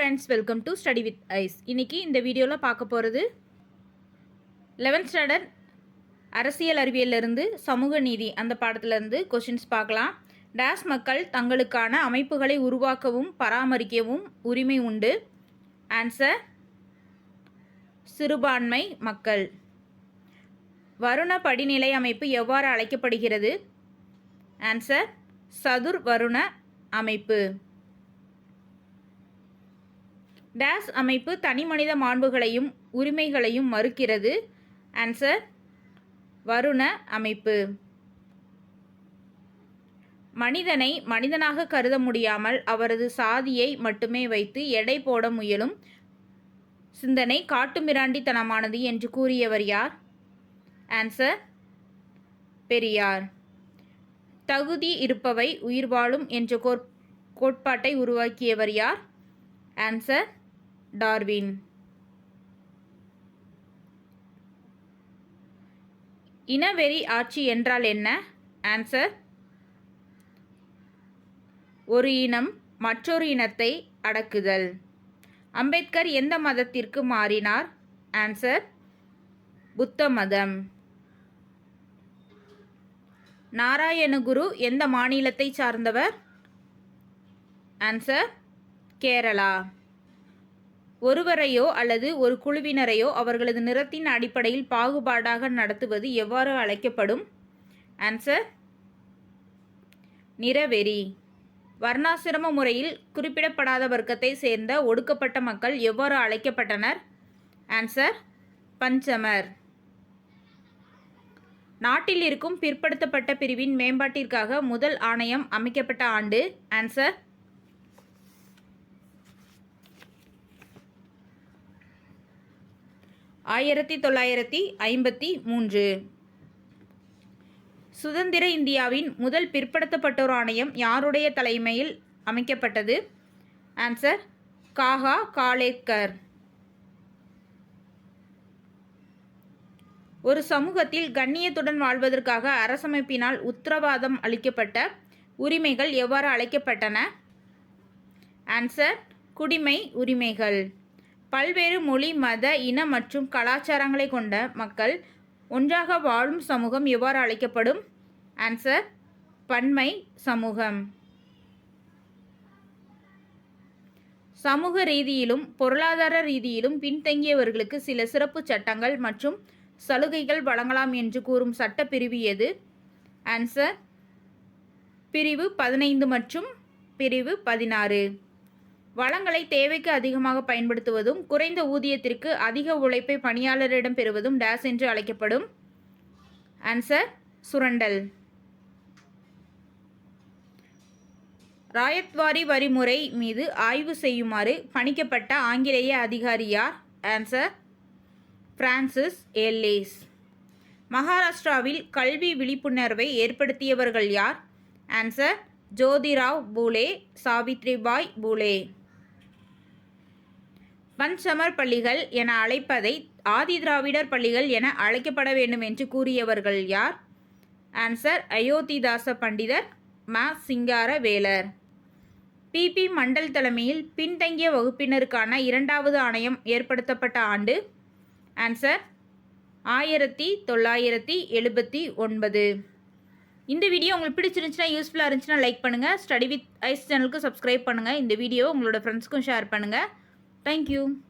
Friends welcome to study with ice இன்னைக்கு இந்த வீடியோவில் பார்க்க போகிறது லெவன்த் ஸ்டாண்டர்ட் அரசியல் அறிவியலிருந்து சமூக நீதி அந்த பாடத்திலேருந்து கொஷின்ஸ் பார்க்கலாம். டேஸ் மக்கள் தங்களுக்கான அமைப்புகளை உருவாக்கவும் பராமரிக்கவும் உரிமை உண்டு. ஆன்சர் சிறுபான்மை மக்கள். வருண படிநிலை அமைப்பு எவ்வாறு அழைக்கப்படுகிறது? ஆன்சர் சதுர் வருண அமைப்பு. டேஸ் அமைப்பு தனிமனித மாண்புகளையும் உரிமைகளையும் மறுக்கிறது. ஆன்சர் வருண அமைப்பு. மனிதனை மனிதனாக கருத முடியாமல் அவரது சாதியை மட்டுமே வைத்து எடை போட முயலும். சிந்தனை காட்டுமிராண்டித்தனமானது என்று கூறியவர் யார்? ஆன்சர் பெரியார். தகுதி இருப்பவை உயிர் வாழும் என்ற கோட்பாட்டை உருவாக்கியவர் யார்? Answer Darwin. இனவெறி ஆட்சி என்றால் என்ன? ஆன்சர் ஒரு இனம் மற்றொரு இனத்தை அடக்குதல். அம்பேத்கர் எந்த மதத்திற்கு மாறினார்? ஆன்சர் புத்த மதம். நாராயணகுரு எந்த மாநிலத்தை சார்ந்தவர்? ஆன்சர் கேரளா. ஒருவரையோ அல்லது ஒரு குழுவினரையோ அவர்களது நிறத்தின் அடிப்படையில் பாகுபாடாக நடத்துவது எவ்வாறு அழைக்கப்படும்? ஆன்சர் நிறவெறி. வர்ணாசிரம முறையில் குறிப்பிடப்படாத வர்க்கத்தை சேர்ந்த ஒடுக்கப்பட்ட மக்கள் எவ்வாறு அழைக்கப்பட்டனர்? ஆன்சர் பஞ்சமர். நாட்டில் இருக்கும் பிற்படுத்தப்பட்ட பிரிவின் மேம்பாட்டிற்காக முதல் ஆணையம் அமைக்கப்பட்ட ஆண்டு. ஆன்சர் ஆயிரத்தி தொள்ளாயிரத்தி ஐம்பத்தி மூன்று. சுதந்திர இந்தியாவின் முதல் பிற்படுத்தப்பட்டோர் ஆணையம் யாருடைய தலைமையில் அமைக்கப்பட்டது? ஆன்சர் காகா காலேக்கர் ஒரு சமூகத்தில் கண்ணியத்துடன் வாழ்வதற்காக அரசமைப்பினால் உத்தரவாதம் அளிக்கப்பட்ட உரிமைகள் எவ்வாறு அழைக்கப்பட்டன? ஆன்சர் குடிமை உரிமைகள். பல்வேறு மொழி மத இன மற்றும் கலாச்சாரங்களை கொண்ட மக்கள் ஒன்றாக வாழும் சமூகம் எவ்வாறு அழைக்கப்படும்? ஆன்சர் பன்மை சமூகம். சமூக ரீதியிலும் பொருளாதார ரீதியிலும் பின்தங்கியவர்களுக்கு சில சிறப்பு சட்டங்கள் மற்றும் சலுகைகள் வழங்கலாம் என்று கூறும் சட்டப்பிரிவு எது? ஆன்சர் பிரிவு பதினைந்து மற்றும் பிரிவு பதினாறு. வளங்களை தேவைக்கு அதிகமாக பயன்படுத்துவதும் குறைந்த ஊதியத்திற்கு அதிக உழைப்பை பணியாளரிடம் பெறுவதும் டேஸ் என்று அழைக்கப்படும். ஆன்சர் சுரண்டல். ராயத்வாரி வரிமுறை மீது ஆய்வு செய்யுமாறு பணிக்கப்பட்ட ஆங்கிலேய அதிகாரி யார்? ஆன்சர் பிரான்சிஸ் எல்லேஸ் மகாராஷ்டிராவில் கல்வி விழிப்புணர்வை ஏற்படுத்தியவர்கள் யார்? ஆன்சர் ஜோதிராவ் பூலே சாவித்ரிபாய் பூலே. பஞ்சமர் பள்ளிகள் என அழைப்பதை ஆதி திராவிடர் பள்ளிகள் என அழைக்கப்பட வேண்டும் என்று கூறியவர்கள் யார்? ஆன்சர் அயோத்திதாச பண்டிதர் ம. சிங்கார வேலர் பிபி மண்டல் தலைமையில் பின்தங்கிய வகுப்பினருக்கான இரண்டாவது ஆணையம் ஏற்படுத்தப்பட்ட ஆண்டு. ஆன்சர் ஆயிரத்தி தொள்ளாயிரத்தி எழுபத்தி ஒன்பது. இந்த வீடியோ உங்களுக்கு பிடிச்சிருந்துச்சுன்னா யூஸ்ஃபுல்லாக இருந்துச்சுன்னா லைக் பண்ணுங்கள் ஸ்டடி வித் ஐஸ் சேனலுக்கு சப்ஸ்கிரைப் பண்ணுங்கள் இந்த வீடியோ உங்களோட ஃப்ரெண்ட்ஸ்க்கும் ஷேர் பண்ணுங்கள் thank you.